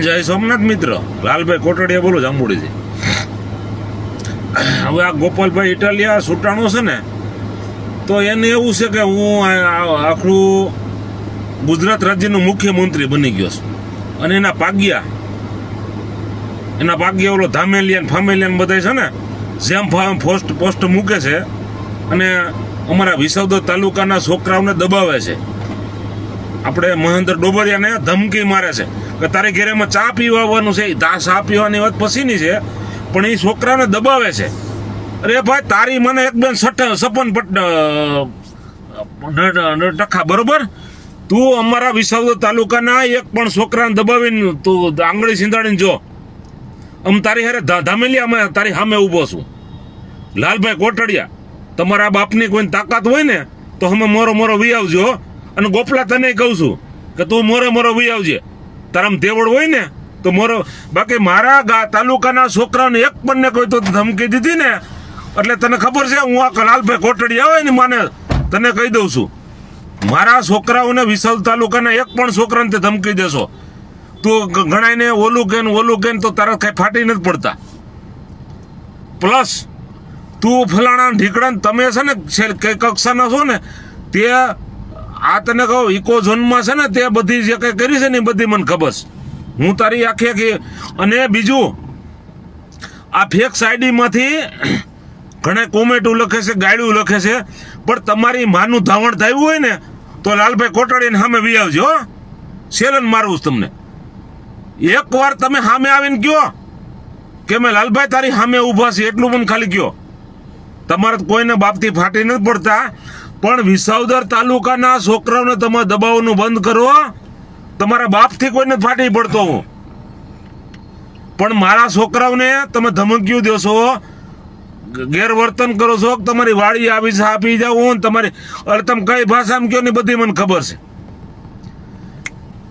જય સોમનાથ મિત્ર. લાલભાઈ કોટડિયા બોલું જાંબુડીથી. હવે આ ગોપાલભાઈ ઇટાલિયા સુટાણો છે ને, તો એને એવું છે કે હું આખું ગુજરાત રાજ્યનો મુખ્યમંત્રી બની ગયો છું. અને એના પાગ્યા એના પાગ્યા ઓલો ધામેલિયાન, ફામેલિયાન બધા છે ને, જેમ ફામ પોસ્ટ પોસ્ટ મૂકે છે અને અમારા વિસાવદર તાલુકાના છોકરાઓને દબાવે છે. આપણે મહેન્દ્ર ડોબરિયાને ધમકી મારે છે. કે તારે ઘેરેમાં ચા પીવા આવવાનું છે તા ચા પીવાની વાત પછીની છે, પણ એ છોકરાને દબાવે છે. અરે ભાઈ, તારી મને એક બેન સઠ સપન પટ ટકા બરોબર? તું અમારા વિસાવદર તાલુકાના એક પણ છોકરાને દબાવીને તું આંગળી સિંધાડીને જો. આમ તારી હારે ધામેલી અમે તારી સામે ઊભો છું. લાલભાઈ કોટડિયા, તમારા બાપની કોઈ તાકાત હોય ને, તો અમે મોરો મોરો વી આવજો અને ગોપલા તને કહું છું કે તું મોરે મોરો વી આવજે. તારામ દેવળ હોય ને, તો મોરો, બાકી મારા ગા તાલુકાના છોકરાને એક પણ ને કોઈ તો ધમકી દીધી ને, એટલે તને ખબર છે, હું આ લાલભાઈ કોટડી આવે ને માને તને કહી દઉં છું. મારા છોકરાઓને વિશાલ તાલુકાના એક પણ છોકરાને તે ધમકી દેશો. તું ગણાયને ઓલું કે ઓલું કે તો તારા કઈ ફાટી નથી પડતા. પ્લસ, તું ફલાણા ઢીકડા તમે છે ને કઈ કક્ષાના છો ને, તે આ તને કહું ઇકો ઝોનમાં છે ને, તે બધી જે કંઈ કરી છે ને, એ બધી મને ખબર છે. હું તારી આખી આખી અને બીજું, આ ફેક સાઈડીમાંથી ઘણા કોમેટું લખે છે ગાયડું લખે છે, પણ તમારી માનું ધાવણ થયું હોય ને, તો લાલભાઈ કોટડીને સામે વી આવજો સેલન મારું તમને. એક વાર તમે સામે આવીને કયો કે મેં લાલભાઈ તારી સામે ઊભા છે, એટલું મને ખાલી કયો. તમારે કોઈને બાપથી ફાટી નથી પડતા. પણ વિસાવદર તાલુકાના છોકરાઓને તમે દબાવવાનું બંધ કરો તમારા બાપથી કોઈને ફાટી પડતો હું. પણ મારા છોકરાઓને તમે ધમકીઓ દેશો ગેરવર્તન કરો છો તમારી વાડી આવી છે, આપી જાઉં તમારી, અરે તમે કઈ ભાષામાં કયો ને બધી મને ખબર છે.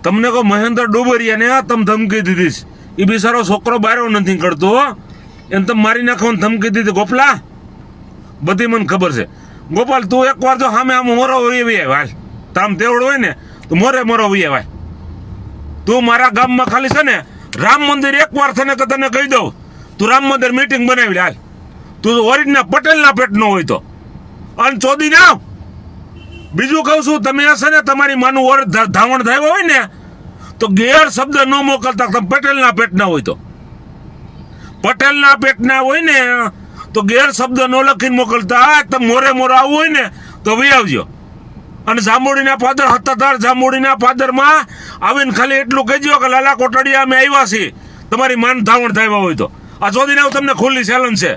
તમને કહો મહેન્દ્ર ડોબરિયાને ને તમે ધમકી દીધી છે. એ બિચારો છોકરો બહારો નથી કરતો એને તમે મારી નાખવાની ધમકી દીધી, ગોપલા. બધી મને ખબર છે. ગોપાલ, તું એકવાર જો સામે આમ મોરો આવે હાલ તામ તેવડ હોય ને, તો મોરે મોરો વહી ભાઈ. તું મારા ગામમાં ખાલી છે ને, રામ મંદિર એકવાર થને તો તને કહી દઉં. તું રામ મંદિર મીટિંગ બનાવી હાલ. તું ઓરિજિનલ પટેલના પેટનો હોય તો. અને ચોદી ના બીજું કહું છું, તમે હશે ને તમારી માનું ઓર ધાવણ થયો હોય ને, તો ગેર શબ્દ ન મોકલતા તમે પટેલના પેટના હોય તો. પટેલના પેટના હોય ને તો ગેર શબ્દ ન લખીને મોકલતા તમે મોરે મોરે આવવું હોય ને, તો વી આવજો. અને જાંબુડીના ફાધર હત્તાધાર જાંબુડીના ફાધરમાં આવીને ખાલી એટલું કહેજો કે, લાલા કોટડિયા, અમે આવ્યા છીએ. તમારી માન ધાવણ થાય હોય તો. આ ચોથી આવું તમને ખુલ્લી ચેલેન્જ છે.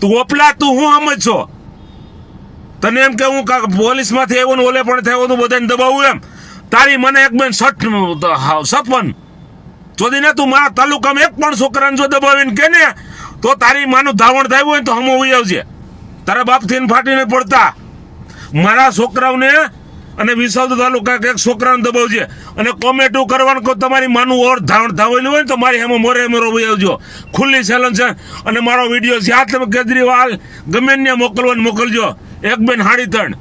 તું ઓપલા, તું હું આમ છો. તને એમ કે હું પોલીસમાંથી આવ્યો ને ઓલે પણ થયો તું બધાને દબાવું એમ. તારી મને એક બેન સઠ સપન ચોધીને તું મારા તાલુકામાં એક પણ છોકરાને જો દબાવીને કે ને તો તારી માનું ધાવણ થયું હોય તો હમો ઉઈ આવજે. તારા બાપથી ફાટીને પડતા. મારા છોકરાઓને અને વિસાવદ તાલુકા કે છોકરાને દબાવજે. અને કોમેટું કરવાનું કહો તમારી માનું ઓર ધાવણ ધાવેલું હોય ને તો મારી એમાં મોરે મોરો વહી આવજો. ખુલ્લી ચેલેન્જ છે. અને મારો વીડિયો જ્યાં તમે કેજરીવાલ ગમે ત્યાં મોકલવાનું મોકલજો. એક બેન હાડી ત્રણ.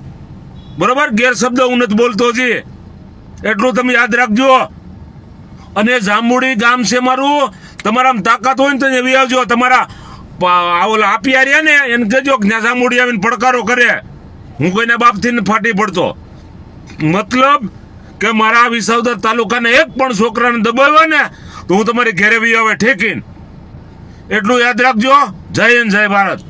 બરોબર? ગેરશબ્દ હું નથી બોલતો જી એટલું તમે યાદ રાખજો. અને જાંબુડી ગામ છે મારું. તમારામાં તાકાત હોય ને તો એવી આવજો. તમારા ઓલા આપી રહ્યા ને, એને કહેજો કે જ્યાં સામુડી આવીને પડકારો કરે. હું કોઈના બાપથી ફાટી પડતો. મતલબ કે મારા વિસાવદર તાલુકાના એક પણ છોકરાને દબાવ્યો ને, તો હું તમારી ઘેરે બી આવે ઠેકીને. એટલું યાદ રાખજો. જય હિન્દ, જય ભારત.